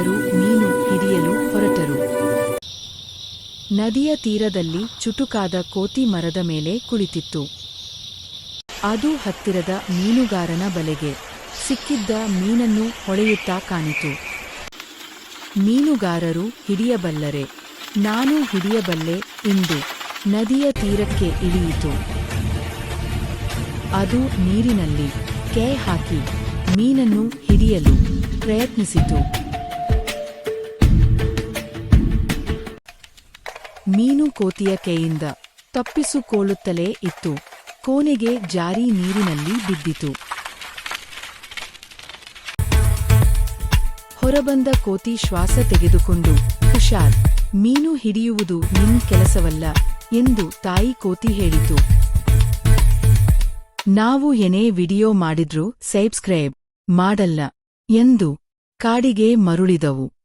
ತೀರದಲ್ಲಿ ಮೀನು ಹಿಡಿಯಲು ಹೊರಟರು. ನದಿಯ ತೀರದಲ್ಲಿ ಚುಟುಕಾದ ಕೋತಿ ಮರದ ಮೇಲೆ ಕುಳಿತಿತ್ತು. ಅದು ಹತ್ತಿರದ ಮೀನುಗಾರನ ಬಲೆಗೆ ಸಿಕ್ಕಿದ್ದ ಮೀನನ್ನು ಹೊಳೆಯುತ್ತಾ ಕಾಣಿತು. ಮೀನುಗಾರರು ಹಿಡಿಯಬಲ್ಲರೆ, ನಾನು ಹಿಡಿಯಬಲ್ಲೆ ಎಂದು ನದಿಯ ತೀರಕ್ಕೆ ಇಳಿಯಿತು. ಅದು ನೀರಿನಲ್ಲಿ, ಕೆ ಹಾಕಿ, ಮೀನನ್ನು ಹಿಡಿಯಲು ಪ್ರಯತ್ನಿಸಿತು. ಮೀನು ಕೋತಿಯ ಕೈಯಿಂದ ತಪ್ಪಿಸಿಕೊಳ್ಳುತ್ತಲೇ ಇತ್ತು. ಕೋನೆಗೆ ಜಾರಿ ನೀರಿನಲ್ಲಿ ಬಿದ್ದಿತು. ಹೊರಬಂದ ಕೋತಿ ಶ್ವಾಸ ತೆಗೆದುಕೊಂಡು, ಹುಷಾರ್, ಮೀನು ಹಿಡಿಯುವುದು ನಿನ್ ಕೆಲಸವಲ್ಲ ಎಂದು ತಾಯಿ ಕೋತಿ ಹೇಳಿತು. ನಾವು ಏನೇ ವಿಡಿಯೋ ಮಾಡಿದ್ರೂ ಸಬ್ಸ್ಕ್ರೈಬ್ ಮಾಡಲ್ಲ ಎಂದು ಕಾಡಿಗೆ ಮರುಳಿದವು.